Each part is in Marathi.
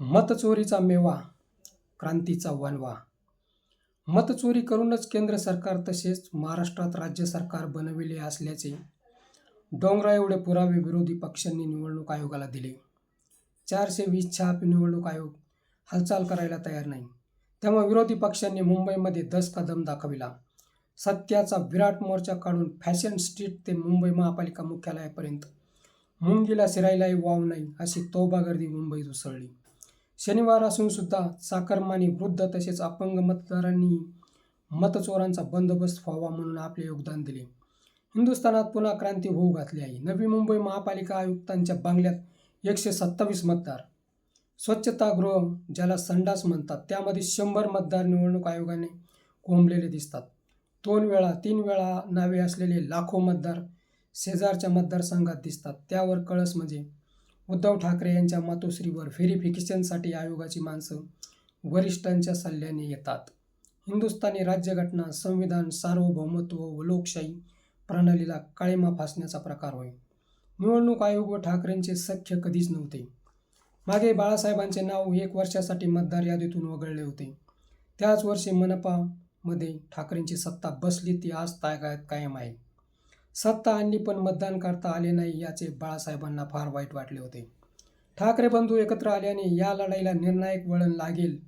मतचोरीचा मेवा क्रांतीचा वनवा मतचोरी करूनच केंद्र सरकार तसेच महाराष्ट्रात राज्य सरकार बनविले असल्याचे डोंगरा एवढे पुरावे विरोधी पक्षांनी निवडणूक आयोगाला दिले. चारशे वीस छाप निवडणूक आयोग हालचाल करायला तयार नाही. तेव्हा विरोधी पक्षांनी मुंबईमध्ये दस कदम दाखविला. सत्याचा विराट मोर्चा काढून फॅशन स्ट्रीट ते मुंबई महापालिका मुख्यालयापर्यंत मुंगीला शिरायलाही वाव नाही अशी तोबा गर्दी मुंबईत उसळली. शनिवार असून सुद्धा चाकरमानी वृद्ध तसेच अपंग मतदारांनी मतचोरांचा बंदोबस्त व्हावा म्हणून आपले योगदान दिले. हिंदुस्थानात पुन्हा क्रांती होऊ घातली आहे. नवी मुंबई महापालिका आयुक्तांच्या बंगल्यात एकशे सत्तावीस मतदार. स्वच्छतागृह ज्याला संडास म्हणतात त्यामध्ये शंभर मतदार निवडणूक आयोगाने कोंबलेले दिसतात. दोन वेळा तीन वेळा नावे असलेले लाखो मतदार शेजारच्या मतदारसंघात दिसतात. त्यावर कळस म्हणजे उद्धव ठाकरे यांच्या मातोश्रीवर व्हेरिफिकेशनसाठी आयोगाची माणसं वरिष्ठांच्या सल्ल्याने येतात. हिंदुस्थानी राज्यघटना संविधान सार्वभौमत्व व लोकशाही प्रणालीला काळीमा फासण्याचा प्रकार होय. निवडणूक आयोग व ठाकरेंचे सख्य कधीच नव्हते. मागे बाळासाहेबांचे नाव एक वर्षासाठी मतदार यादीतून वगळले होते. त्याच वर्षी मनपामध्ये ठाकरेंची सत्ता बसली ती आज तागायत कायम आहे. सत्ता आणली पण मतदान करता आले नाही याचे बाळासाहेबांना फार वाईट वाटले होते. ठाकरे बंधू एकत्र आल्याने या लढाईला निर्णायक वळण लागेल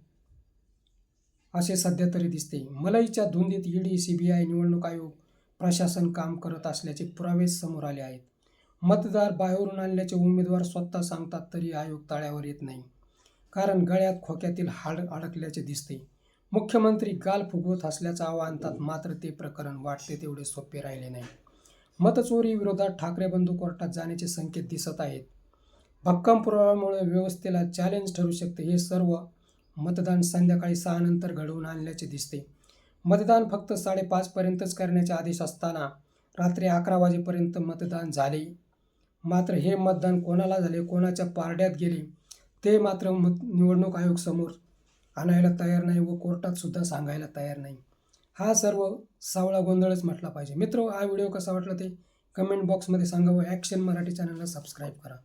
असे सध्या तरी दिसते. मलईच्या धुंदीत ईडी सीबीआय निवडणूक आयोग प्रशासन काम करत असल्याचे पुरावे समोर आले आहेत. मतदार बाहेरून आणल्याचे उमेदवार स्वतः सांगतात तरी आयोग ताळ्यावर येत नाही. कारण गळ्यात खोक्यातील हाड अडकल्याचे दिसते. मुख्यमंत्री गाल फुगवत असल्याचं आव्हानतात मात्र ते प्रकरण वाटते तेवढे सोपे राहिले नाही. मतचोरी विरोधात ठाकरे बंधू कोर्टात जाण्याचे संकेत दिसत आहेत. भक्कम पुराव्यामुळे व्यवस्थेला चॅलेंज ठरू शकते. हे सर्व मतदान संध्याकाळी सहा नंतर घडवून आणल्याचे दिसते. मतदान फक्त साडेपाचपर्यंतच करण्याचे आदेश असताना रात्री अकरा वाजेपर्यंत मतदान झाले. मात्र हे मतदान कोणाला झाले कोणाच्या पारड्यात गेले ते मात्र मत निवडणूक आयोग समोर आणायला तयार नाही व कोर्टात सुद्धा सांगायला तयार नाही. हा सर्व सावळा गोंधळच म्हटला पाहिजे. मित्र हा व्हिडिओ कसा वाटला ते कमेंट बॉक्समध्ये सांगा व ॲक्शन मराठी चॅनलला सबस्क्राईब करा.